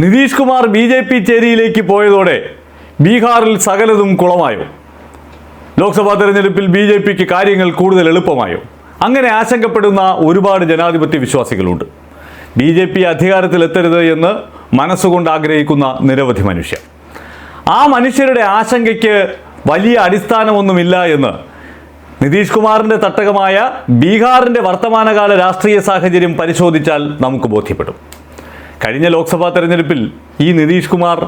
Nitish Kumar B J P ചേരിയിലേക്ക് പോയതോടെ ബീഹാറിൽ സകലതും കുളമായോ? ലോക്സഭാ തെരഞ്ഞെടുപ്പിൽ ബി ജെ പിക്ക് കാര്യങ്ങൾ കൂടുതൽ എളുപ്പമായോ? അങ്ങനെ ആശങ്കപ്പെടുന്ന ഒരുപാട് ജനാധിപത്യ വിശ്വാസികളുണ്ട്. ബി ജെ പി അധികാരത്തിലെത്തരുത് എന്ന് മനസ്സുകൊണ്ട് ആഗ്രഹിക്കുന്ന നിരവധി മനുഷ്യർ. ആ മനുഷ്യരുടെ ആശങ്കയ്ക്ക് വലിയ അടിസ്ഥാനമൊന്നുമില്ല എന്ന് നിതീഷ് കുമാറിന്റെ തട്ടകമായ ബീഹാറിന്റെ വർത്തമാനകാല രാഷ്ട്രീയ സാഹചര്യം പരിശോധിച്ചാൽ നമുക്ക് ബോധ്യപ്പെടും. കഴിഞ്ഞ ലോക്സഭാ തെരഞ്ഞെടുപ്പിൽ ഈ നിതീഷ് കുമാർ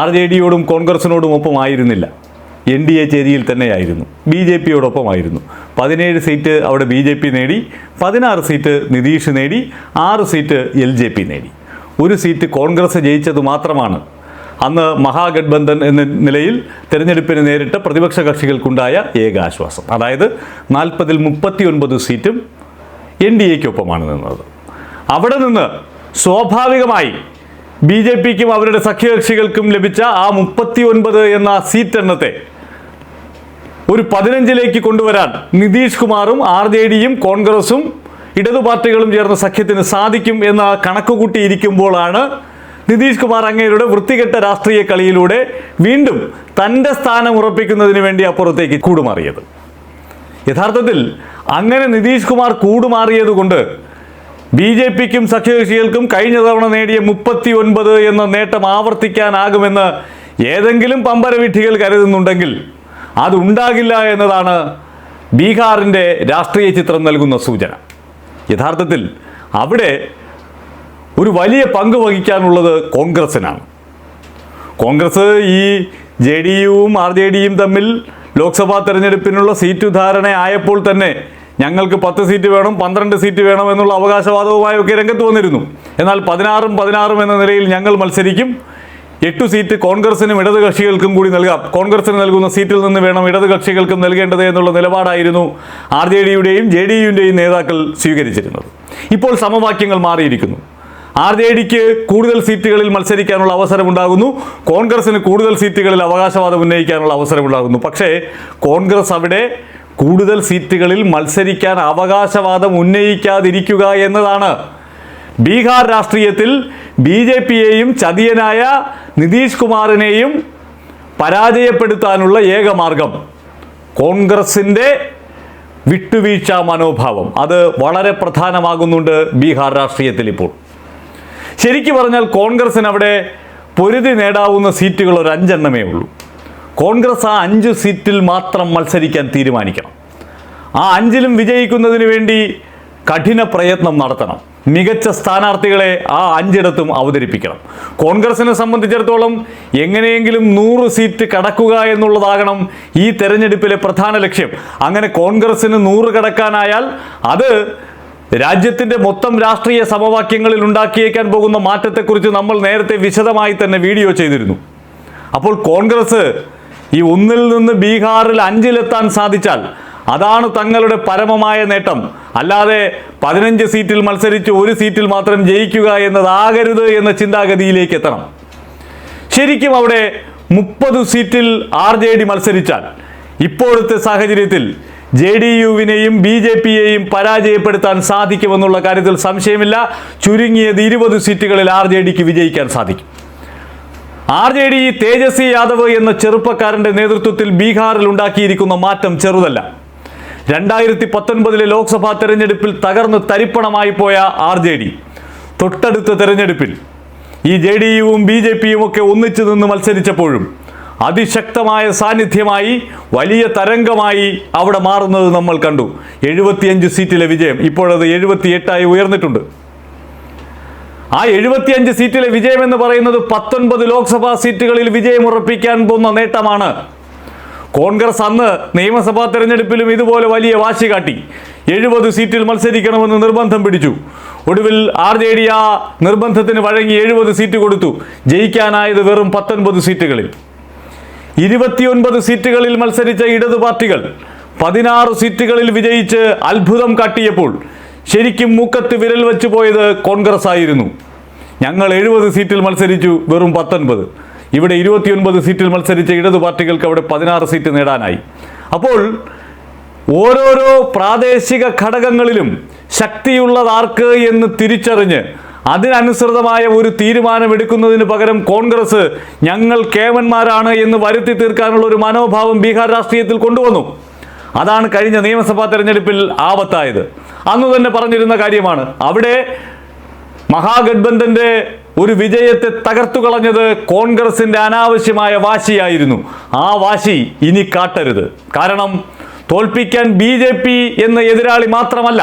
ആർ ജെ ഡിയോടും കോൺഗ്രസിനോടും ഒപ്പമായിരുന്നില്ല. എൻ ഡി എ ചേരിയിൽ തന്നെയായിരുന്നു. ബി ജെ പിയോടൊപ്പമായിരുന്നു. പതിനേഴ് സീറ്റ് അവിടെ ബി ജെ പി നേടി പതിനാറ് സീറ്റ് നിതീഷ് നേടി ആറ് സീറ്റ് എൽ ജെ പി നേടി. ഒരു സീറ്റ് കോൺഗ്രസ് ജയിച്ചത് മാത്രമാണ്. അന്ന് മഹാഗഡ്ബന്ധൻ എന്ന നിലയിൽ തെരഞ്ഞെടുപ്പിന് നേരിട്ട പ്രതിപക്ഷ കക്ഷികൾക്കുണ്ടായ ഏക ആശ്വാസം അതായത് നാൽപ്പതിൽ മുപ്പത്തി ഒൻപത് സീറ്റും എൻ ഡി എക്കൊപ്പമാണ് നിന്നത്. അവിടെ നിന്ന് സ്വാഭാവികമായി ബി ജെ പിക്കും അവരുടെ സഖ്യകക്ഷികൾക്കും ലഭിച്ച ആ മുപ്പത്തി ഒൻപത് എന്ന സീറ്റ് എണ്ണത്തെ ഒരു പതിനഞ്ചിലേക്ക് കൊണ്ടുവരാൻ നിതീഷ് കുമാറും ആർ ജെ ഡിയും കോൺഗ്രസും ഇടതു പാർട്ടികളും ചേർന്ന സഖ്യത്തിന് സാധിക്കും എന്ന കണക്കുകൂട്ടിയിരിക്കുമ്പോഴാണ് നിതീഷ് കുമാർ അങ്ങേരുടെ വൃത്തികെട്ട രാഷ്ട്രീയ കളിയിലൂടെ വീണ്ടും തന്റെ സ്ഥാനം ഉറപ്പിക്കുന്നതിന് വേണ്ടി അപ്പുറത്തേക്ക് കൂടുമാറിയത്. യഥാർത്ഥത്തിൽ അങ്ങനെ നിതീഷ് കുമാർ കൂടുമാറിയത് കൊണ്ട് ബി ജെ പിക്കും സഖ്യകക്ഷികൾക്കും കഴിഞ്ഞ തവണ നേടിയ മുപ്പത്തി ഒൻപത് എന്ന നേട്ടം ആവർത്തിക്കാനാകുമെന്ന് ഏതെങ്കിലും പമ്പരവിഡ്ഢികൾ കരുതുന്നുണ്ടെങ്കിൽ അതുണ്ടാകില്ല എന്നതാണ് ബീഹാറിന്റെ രാഷ്ട്രീയ ചിത്രം നൽകുന്ന സൂചന. യഥാർത്ഥത്തിൽ അവിടെ ഒരു വലിയ പങ്ക് വഹിക്കാനുള്ളത് കോൺഗ്രസിനാണ്. കോൺഗ്രസ് ഈ ജെ ഡി യുവും ആർ ജെ ഡിയും തമ്മിൽ ലോക്സഭാ തെരഞ്ഞെടുപ്പിനുള്ള സീറ്റ് ധാരണ ആയപ്പോൾ തന്നെ ഞങ്ങൾക്ക് പത്ത് സീറ്റ് വേണം പന്ത്രണ്ട് സീറ്റ് വേണം എന്നുള്ള അവകാശവാദവുമായി ഒക്കെ രംഗത്ത് വന്നിരുന്നു. എന്നാൽ പതിനാറും പതിനാറും എന്ന നിലയിൽ ഞങ്ങൾ മത്സരിക്കും. എട്ട് സീറ്റ് കോൺഗ്രസിനും ഇടത് കക്ഷികൾക്കും കൂടി നൽകാം. കോൺഗ്രസിന് നൽകുന്ന സീറ്റിൽ നിന്ന് വേണം ഇടത് കക്ഷികൾക്കും നൽകേണ്ടത് എന്നുള്ള നിലപാടായിരുന്നു ആർ ജെ ഡിയുടെയും ജെ ഡി യുവിന്റെയും നേതാക്കൾ സ്വീകരിച്ചിരുന്നത്. ഇപ്പോൾ സമവാക്യങ്ങൾ മാറിയിരിക്കുന്നു. ആർ ജെ ഡിക്ക് കൂടുതൽ സീറ്റുകളിൽ മത്സരിക്കാനുള്ള അവസരമുണ്ടാകുന്നു കോൺഗ്രസിന് കൂടുതൽ സീറ്റുകളിൽ അവകാശവാദം ഉന്നയിക്കാനുള്ള അവസരമുണ്ടാകുന്നു പക്ഷേ കോൺഗ്രസ് അവിടെ കൂടുതൽ സീറ്റുകളിൽ മത്സരിക്കാൻ അവകാശവാദം ഉന്നയിക്കാതിരിക്കുക എന്നതാണ്. ബീഹാർ രാഷ്ട്രീയത്തിൽ ബി ജെ പിയെയും ചതിയനായ നിതീഷ് കുമാറിനെയും പരാജയപ്പെടുത്താനുള്ള ഏക മാർഗം കോൺഗ്രസിന്റെ വിട്ടുവീഴ്ച മനോഭാവം. അത് വളരെ പ്രധാനമാകുന്നുണ്ട് ബീഹാർ രാഷ്ട്രീയത്തിൽ ഇപ്പോൾ. ശരിക്കു പറഞ്ഞാൽ കോൺഗ്രസിന് അവിടെ പൊരുതി നേടാവുന്ന സീറ്റുകൾ ഒരു അഞ്ചെണ്ണമേ ഉള്ളൂ. കോൺഗ്രസ് ആ അഞ്ച് സീറ്റിൽ മാത്രം മത്സരിക്കാൻ തീരുമാനിക്കണം. ആ അഞ്ചിലും വിജയിക്കുന്നതിന് വേണ്ടി കഠിന പ്രയത്നം നടത്തണം. മികച്ച സ്ഥാനാർത്ഥികളെ ആ അഞ്ചിടത്തും അവതരിപ്പിക്കണം. കോൺഗ്രസിനെ സംബന്ധിച്ചിടത്തോളം എങ്ങനെയെങ്കിലും നൂറ് സീറ്റ് കടക്കുക എന്നുള്ളതാകണം ഈ തെരഞ്ഞെടുപ്പിലെ പ്രധാന ലക്ഷ്യം. അങ്ങനെ കോൺഗ്രസിന് നൂറ് കടക്കാനായാൽ അത് രാജ്യത്തിന്റെ മൊത്തം രാഷ്ട്രീയ സമവാക്യങ്ങളിൽ ഉണ്ടാക്കിയേക്കാൻ പോകുന്ന മാറ്റത്തെക്കുറിച്ച് നമ്മൾ നേരത്തെ വിശദമായി തന്നെ വീഡിയോ ചെയ്തിരുന്നു. അപ്പോൾ കോൺഗ്രസ് ഈ ഒന്നിൽ നിന്ന് ബീഹാറിൽ അഞ്ചിലെത്താൻ സാധിച്ചാൽ അതാണ് തങ്ങളുടെ പരമമായ നേട്ടം. അല്ലാതെ പതിനഞ്ച് സീറ്റിൽ മത്സരിച്ച് ഒരു സീറ്റിൽ മാത്രം ജയിക്കുക എന്നതാകരുത് എന്ന ചിന്താഗതിയിലേക്ക് എത്തണം. ശരിക്കും അവിടെ മുപ്പത് സീറ്റിൽ ആർ ജെ ഡി മത്സരിച്ചാൽ ഇപ്പോഴത്തെ സാഹചര്യത്തിൽ ജെ ഡി യുവിനെയും ബി ജെ പിയെയും പരാജയപ്പെടുത്താൻ സാധിക്കുമെന്നുള്ള കാര്യത്തിൽ സംശയമില്ല. ചുരുങ്ങിയത് ഇരുപത് സീറ്റുകളിൽ ആർ ജെ ഡിക്ക് വിജയിക്കാൻ സാധിക്കും. R J D Tejashwi Yadav എന്ന ചെറുപ്പക്കാരന്റെ നേതൃത്വത്തിൽ ബീഹാറിൽ ഉണ്ടാക്കിയിരിക്കുന്ന മാറ്റം ചെറുതല്ല. രണ്ടായിരത്തി പത്തൊൻപതിലെ ലോക്സഭാ തെരഞ്ഞെടുപ്പിൽ തകർന്ന് തരിപ്പണമായി പോയ ആർ ജെ ഡി തൊട്ടടുത്ത തെരഞ്ഞെടുപ്പിൽ ഈ ജെ ഡി യുവും ബി ജെ പിയും ഒക്കെ ഒന്നിച്ചു നിന്ന് മത്സരിച്ചപ്പോഴും അതിശക്തമായ സാന്നിധ്യമായി വലിയ തരംഗമായി അവിടെ മാറുന്നത് നമ്മൾ കണ്ടു. എഴുപത്തിയഞ്ച് സീറ്റിലെ വിജയം. ഇപ്പോഴത് എഴുപത്തിയെട്ടായി ഉയർന്നിട്ടുണ്ട്. ആ എഴുപത്തിയഞ്ച് സീറ്റിലെ വിജയം എന്ന് പറയുന്നത് പത്തൊൻപത് ലോക്സഭാ സീറ്റുകളിൽ വിജയം ഉറപ്പിക്കാൻ പോകുന്ന നേട്ടമാണ്. കോൺഗ്രസ് അന്ന് നിയമസഭാ തെരഞ്ഞെടുപ്പിലും ഇതുപോലെ വലിയ വാശി കാട്ടി. എഴുപത് സീറ്റിൽ മത്സരിക്കണമെന്ന് നിർബന്ധം പിടിച്ചു. ഒടുവിൽ ആർ ജെ ഡി ആ നിർബന്ധത്തിന് വഴങ്ങി എഴുപത് സീറ്റ് കൊടുത്തു. ജയിക്കാനായത് വെറും പത്തൊൻപത് സീറ്റുകളിൽ. ഇരുപത്തിയൊൻപത് സീറ്റുകളിൽ മത്സരിച്ച ഇടതു പാർട്ടികൾ പതിനാറ് സീറ്റുകളിൽ വിജയിച്ച് അത്ഭുതം കാട്ടിയപ്പോൾ ശരിക്കും മൂക്കത്ത് വിരൽ വെച്ച് പോയത് കോൺഗ്രസ് ആയിരുന്നു. ഞങ്ങൾ എഴുപത് സീറ്റിൽ മത്സരിച്ചു വെറും പത്തൊൻപത്. ഇവിടെ ഇരുപത്തിയൊൻപത് സീറ്റിൽ മത്സരിച്ച ഇടതു പാർട്ടികൾക്ക് അവിടെ പതിനാറ് സീറ്റ് നേടാനായി. അപ്പോൾ ഓരോരോ പ്രാദേശിക ഘടകങ്ങളിലും ശക്തിയുള്ളതാർക്ക് എന്ന് തിരിച്ചറിഞ്ഞ് അതിനനുസൃതമായ ഒരു തീരുമാനമെടുക്കുന്നതിന് പകരം കോൺഗ്രസ് ഞങ്ങൾ കേമന്മാരാണ് എന്ന് വരുത്തി തീർക്കാനുള്ള ഒരു മനോഭാവം ബീഹാർ രാഷ്ട്രീയത്തിൽ കൊണ്ടുവന്നു. അതാണ് കഴിഞ്ഞ നിയമസഭാ തെരഞ്ഞെടുപ്പിൽ ആപത്തായത്. അന്ന് തന്നെ പറഞ്ഞിരുന്ന കാര്യമാണ്. അവിടെ മഹാഗഡ്ബന്ധന്റെ ഒരു വിജയത്തെ തകർത്തു കളഞ്ഞത് കോൺഗ്രസിന്റെ അനാവശ്യമായ വാശിയായിരുന്നു. ആ വാശി ഇനി കാട്ടരുത്. കാരണം തോൽപ്പിക്കാൻ ബി ജെ പി എന്ന എതിരാളി മാത്രമല്ല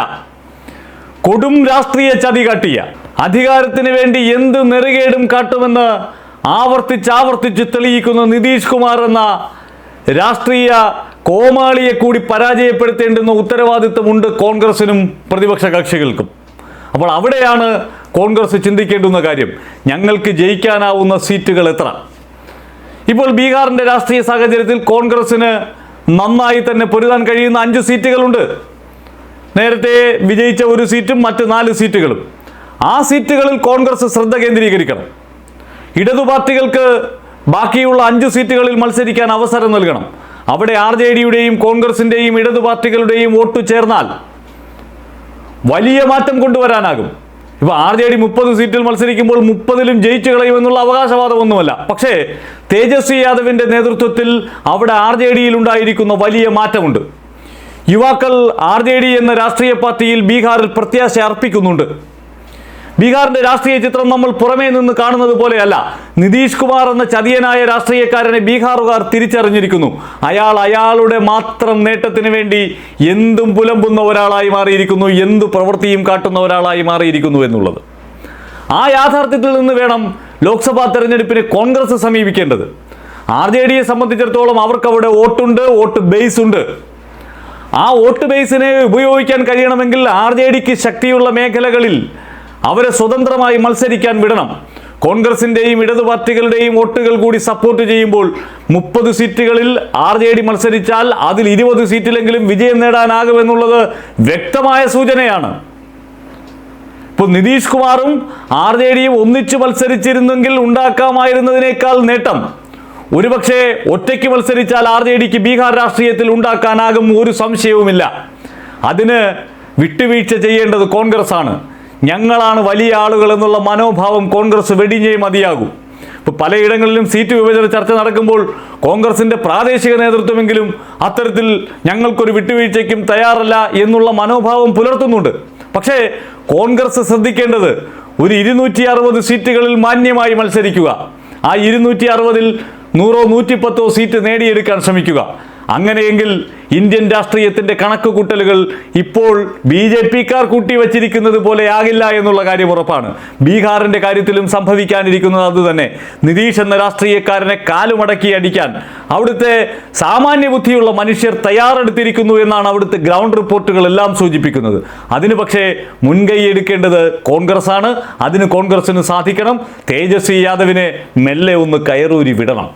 കൊടും രാഷ്ട്രീയ ചതി കാട്ടിയ അധികാരത്തിന് വേണ്ടി എന്ത് നെറുകേടും കാട്ടുമെന്ന് ആവർത്തിച്ചാവർത്തിച്ച് തെളിയിക്കുന്ന നിതീഷ് കുമാർ എന്ന രാഷ്ട്രീയ കോമാളിയെ കൂടി പരാജയപ്പെടുത്തേണ്ടുന്ന ഉത്തരവാദിത്വമുണ്ട് കോൺഗ്രസിനും പ്രതിപക്ഷ കക്ഷികൾക്കും. അപ്പോൾ അവിടെയാണ് കോൺഗ്രസ് ചിന്തിക്കേണ്ടുന്ന കാര്യം. ഞങ്ങൾക്ക് ജയിക്കാനാവുന്ന സീറ്റുകൾ എത്ര? ഇപ്പോൾ ബീഹാറിന്റെ രാഷ്ട്രീയ സാഹചര്യത്തിൽ കോൺഗ്രസ്സിന് നന്നായി തന്നെ പൊരുതാൻ കഴിയുന്ന അഞ്ച് സീറ്റുകളുണ്ട്. നേരത്തെ വിജയിച്ച ഒരു സീറ്റും മറ്റ് നാല് സീറ്റുകളും. ആ സീറ്റുകളിൽ കോൺഗ്രസ് ശ്രദ്ധ കേന്ദ്രീകരിക്കണം. ഇടതു പാർട്ടികൾക്ക് ബാക്കിയുള്ള അഞ്ച് സീറ്റുകളിൽ മത്സരിക്കാൻ അവസരം നൽകണം. അവിടെ ആർ ജെ ഡിയുടെയും കോൺഗ്രസിന്റെയും ഇടതു പാർട്ടികളുടെയും വോട്ട് ചേർന്നാൽ വലിയ മാറ്റം കൊണ്ടുവരാനാകും. ഇപ്പൊ ആർ ജെ ഡി മുപ്പത് സീറ്റിൽ മത്സരിക്കുമ്പോൾ മുപ്പതിലും ജയിച്ചു കളയുമെന്നുള്ള അവകാശവാദമൊന്നുമല്ല. പക്ഷേ തേജസ്വി യാദവിന്റെ നേതൃത്വത്തിൽ അവിടെ ആർ ജെ ഡിയിൽ ഉണ്ടായിരിക്കുന്ന വലിയ മാറ്റമുണ്ട്. യുവാക്കൾ ആർ ജെ ഡി എന്ന രാഷ്ട്രീയ പാർട്ടിയിൽ ബീഹാറിൽ പ്രത്യാശ അർപ്പിക്കുന്നുണ്ട്. ബീഹാറിന്റെ രാഷ്ട്രീയ ചിത്രം നമ്മൾ പുറമേ നിന്ന് കാണുന്നത് പോലെയല്ല. നിതീഷ് കുമാർ എന്ന ചതിയനായ രാഷ്ട്രീയക്കാരനെ ബീഹാറുകാർ തിരിച്ചറിഞ്ഞിരിക്കുന്നു. അയാൾ അയാളുടെ മാത്രം നേട്ടത്തിന് വേണ്ടി എന്തും പുലമ്പുന്ന ഒരാളായി മാറിയിരിക്കുന്നു എന്തു പ്രവൃത്തിയും കാട്ടുന്ന ഒരാളായി മാറിയിരിക്കുന്നു എന്നുള്ളത്. ആ യാഥാർത്ഥ്യത്തിൽ നിന്ന് വേണം ലോക്സഭാ തെരഞ്ഞെടുപ്പിനെ കോൺഗ്രസ് സമീപിക്കേണ്ടത്. ആർ ജെ ഡിയെ സംബന്ധിച്ചിടത്തോളം അവർക്ക് അവിടെ വോട്ടുണ്ട് വോട്ട് ബേസ് ഉണ്ട് ആ വോട്ട് ബേസിനെ ഉപയോഗിക്കാൻ കഴിയണമെങ്കിൽ ആർ ജെ ഡിക്ക് ശക്തിയുള്ള മേഖലകളിൽ അവരെ സ്വതന്ത്രമായി മത്സരിക്കാൻ വിടണം. കോൺഗ്രസിന്റെയും ഇടതു പാർട്ടികളുടെയും വോട്ടുകൾ കൂടി സപ്പോർട്ട് ചെയ്യുമ്പോൾ മുപ്പത് സീറ്റുകളിൽ ആർ ജെ ഡി മത്സരിച്ചാൽ അതിൽ ഇരുപത് സീറ്റിലെങ്കിലും വിജയം നേടാനാകുമെന്നുള്ളത് വ്യക്തമായ സൂചനയാണ്. ഇപ്പോൾ നിതീഷ് കുമാറും ആർ ജെ ഡിയും ഒന്നിച്ചു മത്സരിച്ചിരുന്നെങ്കിൽ ഉണ്ടാക്കാമായിരുന്നതിനേക്കാൾ നേട്ടം. ഒരുപക്ഷെ ഒറ്റയ്ക്ക് മത്സരിച്ചാൽ ആർ ജെ ഡിക്ക് ബീഹാർ രാഷ്ട്രീയത്തിൽ ഉണ്ടാക്കാനാകും ഒരു സംശയവുമില്ല. അതിന് വിട്ടുവീഴ്ച ചെയ്യേണ്ടത് കോൺഗ്രസ് ആണ് ഞങ്ങളാണ് വലിയ ആളുകൾ എന്നുള്ള മനോഭാവം കോൺഗ്രസ് വെടിഞ്ഞേ മതിയാകും. ഇപ്പോൾ പലയിടങ്ങളിലും സീറ്റ് വിഭജന ചർച്ച നടക്കുമ്പോൾ കോൺഗ്രസിന്റെ പ്രാദേശിക നേതൃത്വമെങ്കിലും അത്തരത്തിൽ ഞങ്ങൾക്കൊരു വിട്ടുവീഴ്ചയ്ക്കും തയ്യാറല്ല എന്നുള്ള മനോഭാവം പുലർത്തുന്നുണ്ട്. പക്ഷേ കോൺഗ്രസ് ശ്രദ്ധിക്കേണ്ടത് ഒരു ഇരുന്നൂറ്റി അറുപത് സീറ്റുകളിൽ മാന്യമായി മത്സരിക്കുക. ആ ഇരുന്നൂറ്റി അറുപതിൽ നൂറോ നൂറ്റിപ്പത്തോ സീറ്റ് നേടിയെടുക്കാൻ ശ്രമിക്കുക. അങ്ങനെയെങ്കിൽ ഇന്ത്യൻ രാഷ്ട്രീയത്തിന്റെ കണക്ക് കൂട്ടലുകൾ ഇപ്പോൾ ബി ജെ പിക്കാർ കൂട്ടിവച്ചിരിക്കുന്നത് പോലെ ആകില്ല എന്നുള്ള കാര്യം ഉറപ്പാണ്. ബീഹാറിന്റെ കാര്യത്തിലും സംഭവിക്കാനിരിക്കുന്നത് അതുതന്നെ. നിതീഷ് എന്ന രാഷ്ട്രീയക്കാരനെ കാലുമടക്കി അടിക്കാൻ അവിടുത്തെ സാമാന്യ ബുദ്ധിയുള്ള മനുഷ്യർ തയ്യാറെടുത്തിരിക്കുന്നു എന്നാണ് അവിടുത്തെ ഗ്രൗണ്ട് റിപ്പോർട്ടുകൾ എല്ലാം സൂചിപ്പിക്കുന്നത്. അതിന് പക്ഷേ മുൻകൈ എടുക്കേണ്ടത് കോൺഗ്രസ് ആണ് അതിന് കോൺഗ്രസിന് സാധിക്കണം. തേജസ്വി യാദവിനെ മെല്ലെ ഒന്ന് കയറൂരി വിടണം.